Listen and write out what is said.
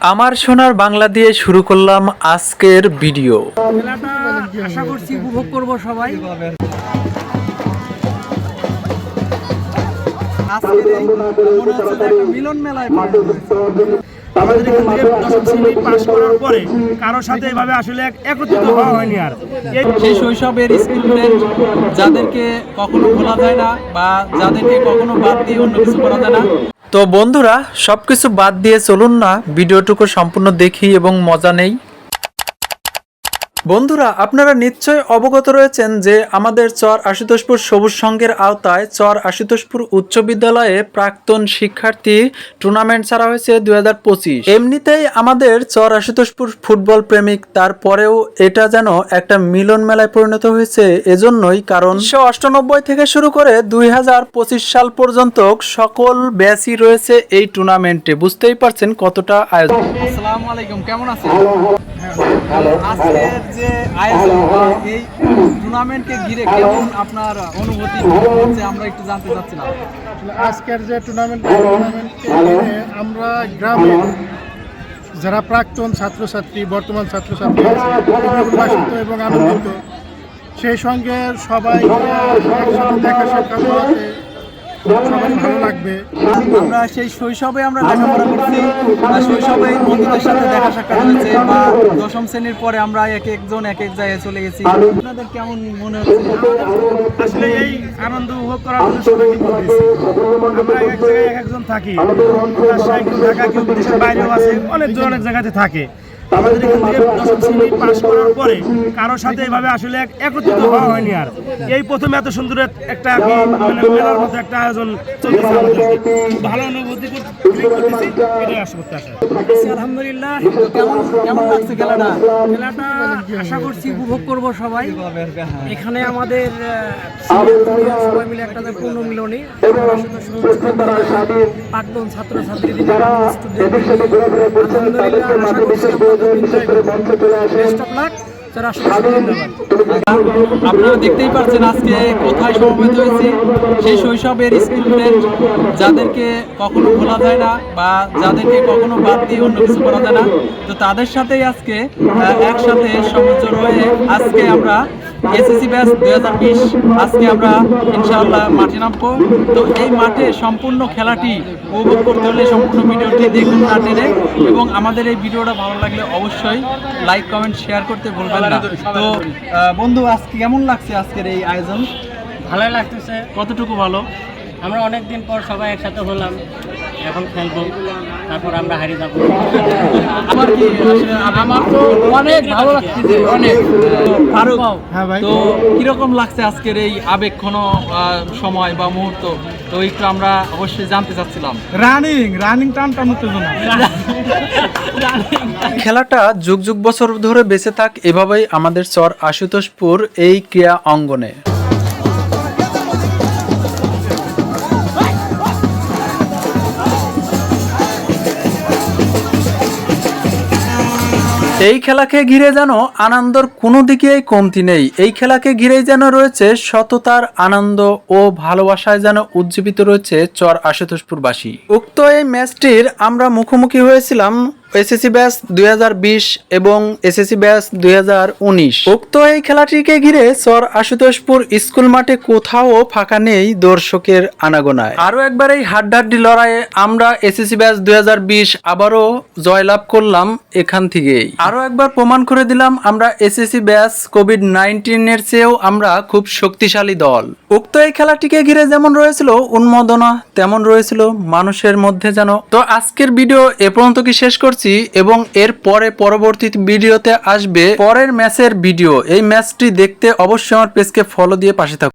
আমার সোনার বাংলা দিয়ে শুরু করলাম আজকের ভিডিও। আশা করছি উপভোগ করব সবাই। মিলন মেলায় আমাদের এখান থেকে দশম শ্রেণি পাশ করার পরে কারোর সাথে এভাবে আসলে একত্রিত হওয়া হয়নি আর। সেই শৈশবের যাদেরকে কখনো ভোলা যায় না বা যাদেরকে কখনো বাদ দিয়ে অন্য কিছু করা যায় না। তো বন্ধুরা সব কিছু বাদ দিয়ে চলুন না। ভিডিওটুকু সম্পূর্ণ দেখি এবং মজা নেই। বন্ধুরা আপনারা নিশ্চয় অবগত রয়েছেন যে আমাদের চর আশুতোষপুর সবুজ সংঘের আওতায় চর আশুতোষপুর উচ্চ বিদ্যালয়ে প্রাক্তন শিক্ষার্থী টুর্নামেন্ট ছাড়া হয়েছে দু হাজার পঁচিশ। এমনিতেই আমাদের চর আশুতোষপুর ফুটবল প্রেমিক তারপরেও এটা যেন একটা মিলন মেলায় পরিণত হয়েছে এজন্যই কারণ উনিশশো অষ্টানব্বই থেকে শুরু করে দুই হাজার পঁচিশ সাল পর্যন্ত সকল ব্যাচই রয়েছে এই টুর্নামেন্টে বুঝতেই পারছেন কতটা আয়োজন। আসসালামু আলাইকুম কেমন আছেন? আজকের যে আয়োজন এই টুর্নামেন্টকে ঘিরে কেমন আপনার অনুভূতি হচ্ছে আমরা একটু জানতে চাচ্ছিলাম? আজকের যে টুর্নামেন্ট টুর্নামেন্টকে আমরা গ্রামের যারা প্রাক্তন ছাত্রছাত্রী বর্তমান ছাত্রছাত্রী উল্লাসিত এবং আনন্দিত সেই সঙ্গে সবাই দেখা সাক্ষাৎ সবাই ভালো লাগবে। আমরা সেই শৈশবে আমরা লেখাপড়া করছি আর শৈশবে বন্ধুদের সাথে দেখা সাক্ষাৎ হয়েছে বা দশম শ্রেণির পরে আমরা এক একজন এক এক জায়গায় চলে গেছি। আপনাদের কেমন মনে হচ্ছে? আসলে এই আনন্দ উপভোগ করার জন্য সবাইকে বলতেছি আমরা এক এক জায়গায় এক একজন থাকি। ঢাকা কেউ দেশের বাইরেও আছে অনেকজন অনেক জায়গাতে থাকে। আমাদের এখান থেকে দশম শ্রেণি পাশ করার পরে কারোর সাথে এভাবে আসলে একত্রিত হওয়া হয়নি আর। এই প্রথমে এত সুন্দর একটা মানে মেলার মতো একটা আয়োজন চলতেছে আমাদের। ভালো অনুভূতি করতেছি এটাই আশা করতে আসা আলহামদুলিল্লাহ কেমন কেমন লাগছে খেলাটা? খেলাটা আশা করছি উপভোগ করব সবাই। এখানে আমাদের সবাই মিলে একটা যে পূর্ণ মিলনী প্রাক্তন ছাত্র ছাত্রী আলহামদুলিল্লাহ আশা করে মঞ্চে চলে লাক আপনারা দেখতেই পাচ্ছেন আজকে কোথায় সমবেত হয়েছে। সেই শৈশবের ফ্রেন্ড যাদেরকে কখনো ভোলা যায় না বা যাদেরকে কখনো বাদ দিয়ে অন্য কিছু করা যায় না। তো তাদের সাথেই আজকে একসাথে সমুজ্জ্বল হয়ে আজকে আমরা এসএসসি ব্যাচ দুই হাজার বিশ। আজকে আমরা ইনশাআল্লাহ মাঠে নামবো। তো এই মাঠে সম্পূর্ণ খেলাটি উপভোগ করতে হলে সম্পূর্ণ ভিডিওটি দেখুন না টেনে। এবং আমাদের এই ভিডিওটা ভালো লাগলে অবশ্যই লাইক কমেন্ট শেয়ার করতে ভুলবেন না। তো বন্ধু আজকে কেমন লাগছে আজকের এই আয়োজন? ভালোই লাগতেছে, কতটুকু ভালো? আমরা অনেক দিন পর সবাই একসাথে হলাম, এখন খেলব, তারপর আমরা হারিয়ে যাব। আমার কি আমার তো অনেক ভালো লাগছে অনেক। ফারুক হ্যাঁ তো কীরকম লাগছে আজকের এই সময় বা মুহূর্ত? তো একটু আমরা অবশ্যই জানতে চাচ্ছিলাম। রানিং রানিং টান উত্তেজনা খেলাটা যুগ যুগ বছর ধরে বেঁচে থাক এভাবেই আমাদের চর আশুতোষপুর এই ক্রিয়া অঙ্গনে। এই খেলাকে ঘিরে যেন আনন্দর কোনো দিকেই কমতি নেই। এই খেলাকে ঘিরেই যেন রয়েছে সততার আনন্দ ও ভালোবাসায় যেন উজ্জীবিত রয়েছে চর আশুতোষপুরবাসী। উক্ত এই ম্যাচটির আমরা মুখোমুখি হয়েছিলাম এসএসসি ব্যাচ দুই হাজার বিশ এবং এসএসসি ব্যাচ দুই হাজার উনিশ। উক্ত এই খেলাটিকে ঘিরে চর আশুতোষপুর স্কুল মাঠে কোথাও ফাঁকা নেই দর্শকের আনাগোনায়। আরও একবার এই হাড্ডাহাড্ডি লড়াইয়ে আমরা এসএসসি ব্যাচ দুই আবারও জয়লাভ করলাম এখান থেকেই। আরও একবার প্রমাণ করে দিলাম আমরা এসএসসি ব্যাচ কোভিড নাইন্টিনের চেয়েও আমরা খুব শক্তিশালী দল। উক্ত এই খেলাটিকে ঘিরে যেমন রয়েছিল উন্মোদনা তেমন রয়েছিল মানুষের মধ্যে যেন। তো আজকের ভিডিও এ পর্যন্ত কি শেষ করছি এবং এর পরে পরবর্তী ভিডিওতে আসবে পরের ম্যাচের ভিডিও। এই ম্যাচটি দেখতে অবশ্যই আমার পেজকে ফলো দিয়ে পাশে থাকুন।